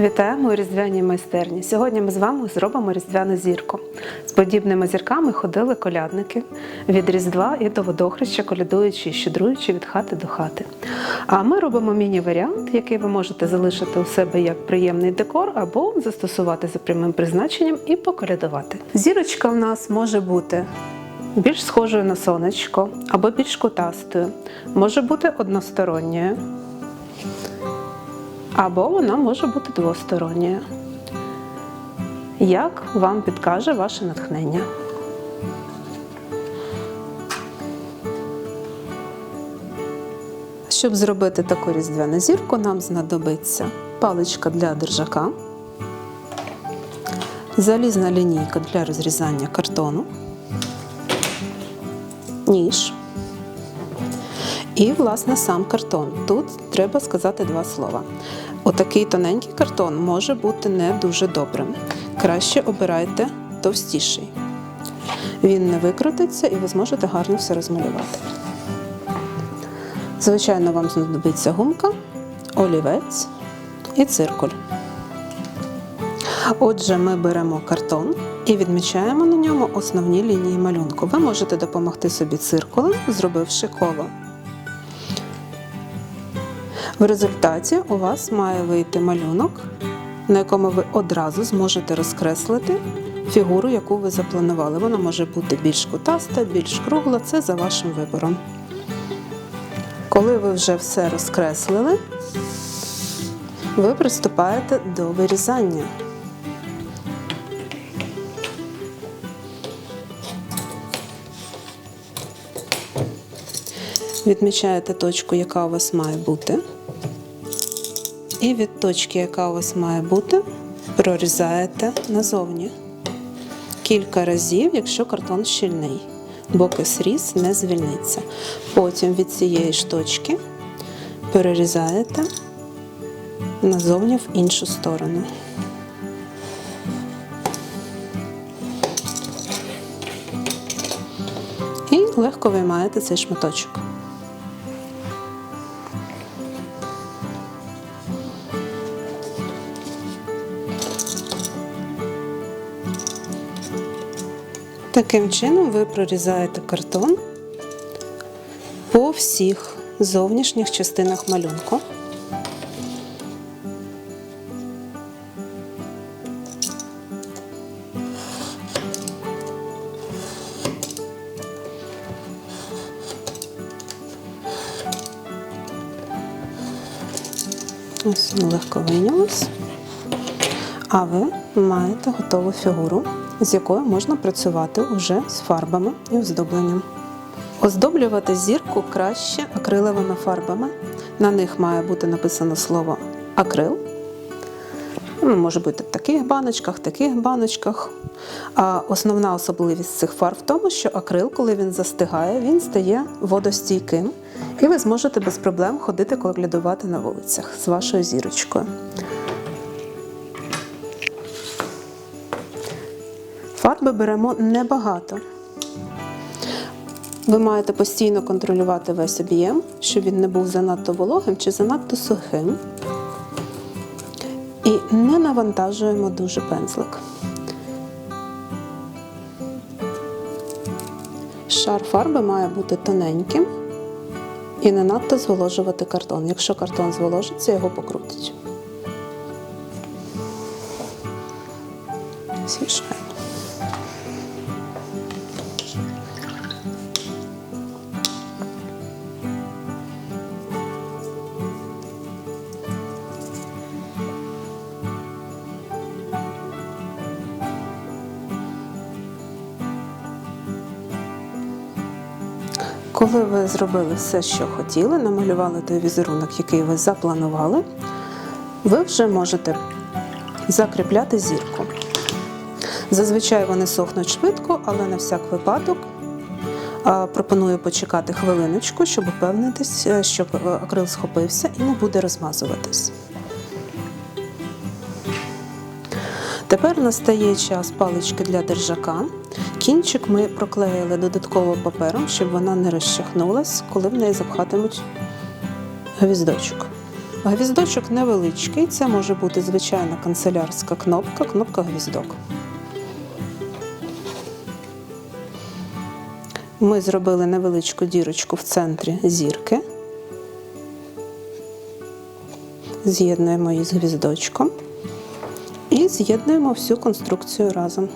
Вітаємо у різдвяній майстерні. Сьогодні ми з вами зробимо різдвяну зірку. З подібними зірками ходили колядники від Різдва і до водохреща, колядуючи і щедруючи від хати до хати. А ми робимо міні-варіант, який ви можете залишити у себе як приємний декор або застосувати за прямим призначенням і поколядувати. Зірочка в нас може бути більш схожою на сонечко або більш кутастою, може бути односторонньою або вона може бути двосторонньою. Як вам підкаже ваше натхнення? Щоб зробити таку різдвяну зірку, нам знадобиться паличка для держака, залізна лінійка для розрізання картону, ніж. І, власне, сам картон. Тут треба сказати два слова. Отакий тоненький картон може бути не дуже добрим. Краще обирайте товстіший. Він не викрутиться і ви зможете гарно все розмалювати. Звичайно, вам знадобиться гумка, олівець і циркуль. Отже, ми беремо картон і відмічаємо на ньому основні лінії малюнку. Ви можете допомогти собі циркулем, зробивши коло. В результаті у вас має вийти малюнок, на якому ви одразу зможете розкреслити фігуру, яку ви запланували. Вона може бути більш кутаста, більш кругла, це за вашим вибором. Коли ви вже все розкреслили, ви приступаєте до вирізання. Відмічаєте точку, яка у вас має бути. І від точки, яка у вас має бути, прорізаєте назовні. Кілька разів, якщо картон щільний, боки сріз не звільниться. Потім від цієї ж точки перерізаєте назовні в іншу сторону. І легко виймаєте цей шматочок. Таким чином ви прорізаєте картон по всіх зовнішніх частинах малюнку. Ось легко вийнялось. А ви маєте готову фігуру, з якою можна працювати уже з фарбами і оздобленням. Оздоблювати зірку краще акриловими фарбами. На них має бути написано слово акрил. Ну, Може бути в таких баночках, таких баночках. А основна особливість цих фарб в тому, що акрил, коли він застигає, він стає водостійким, і ви зможете без проблем ходити колядувати на вулицях з вашою зірочкою. Фарби беремо небагато. Ви маєте постійно контролювати весь об'єм, щоб він не був занадто вологим чи занадто сухим. І не навантажуємо дуже пензлик. Шар фарби має бути тоненьким і не надто зволожувати картон. Якщо картон зволожиться, його покрутить. Змішаємо. Коли ви зробили все, що хотіли, намалювали той візерунок, який ви запланували, ви вже можете закріпляти зірку. Зазвичай вони сохнуть швидко, але на всяк випадок пропоную почекати хвилиночку, щоб упевнитись, е, що е, акрил схопився і не буде розмазуватись. Тепер настає час палички для держака. Кінчик ми проклеїли додатково папером, щоб вона не розчахнулась, коли в неї запхатимуть гвіздочок. Гвіздочок невеличкий, це може бути звичайна канцелярська кнопка, кнопка гвіздок. Ми зробили невеличку дірочку в центрі зірки. З'єднуємо її з гвіздочком і з'єднуємо всю конструкцію разом.